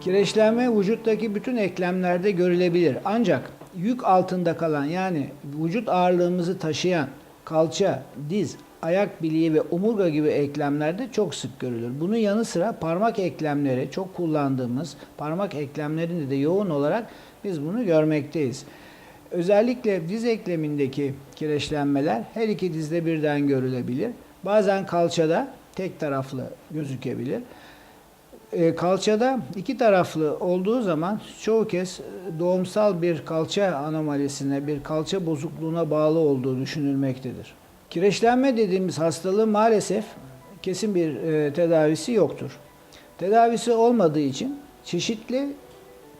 Kireçlenme vücuttaki bütün eklemlerde görülebilir. Ancak yük altında kalan yani vücut ağırlığımızı taşıyan kalça, diz, ayak bileği ve omurga gibi eklemlerde çok sık görülür. Bunun yanı sıra parmak eklemleri çok kullandığımız parmak eklemlerinde de yoğun olarak biz bunu görmekteyiz. Özellikle diz eklemindeki kireçlenmeler her iki dizde birden görülebilir. Bazen kalçada tek taraflı gözükebilir. E, kalçada iki taraflı olduğu zaman çoğu kez e, doğumsal bir kalça anomalisine, bir kalça bozukluğuna bağlı olduğu düşünülmektedir. Kireçlenme dediğimiz hastalığın maalesef kesin bir e, tedavisi yoktur. Tedavisi olmadığı için çeşitli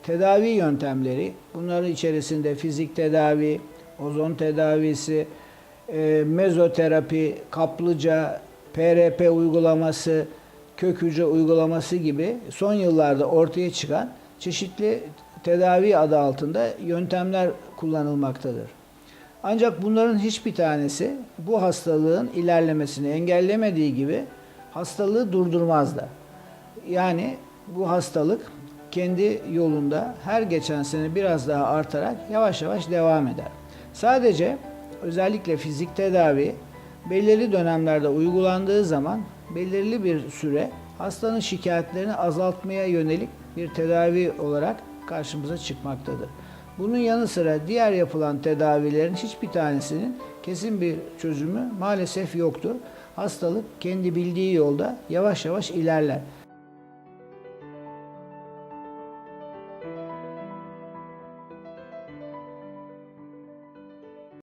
tedavi yöntemleri, bunların içerisinde fizik tedavi, ozon tedavisi, mezoterapi, kaplıca, PRP uygulaması, kök hücre uygulaması gibi son yıllarda ortaya çıkan çeşitli tedavi adı altında yöntemler kullanılmaktadır. Ancak bunların hiçbir tanesi bu hastalığın ilerlemesini engellemediği gibi hastalığı durdurmaz da. Yani bu hastalık kendi yolunda her geçen sene biraz daha artarak yavaş yavaş devam eder. Sadece özellikle fizik tedavi belirli dönemlerde uygulandığı zaman belirli bir süre hastanın şikayetlerini azaltmaya yönelik bir tedavi olarak karşımıza çıkmaktadır. Bunun yanı sıra diğer yapılan tedavilerin hiçbir tanesinin kesin bir çözümü maalesef yoktur. Hastalık kendi bildiği yolda yavaş yavaş ilerler.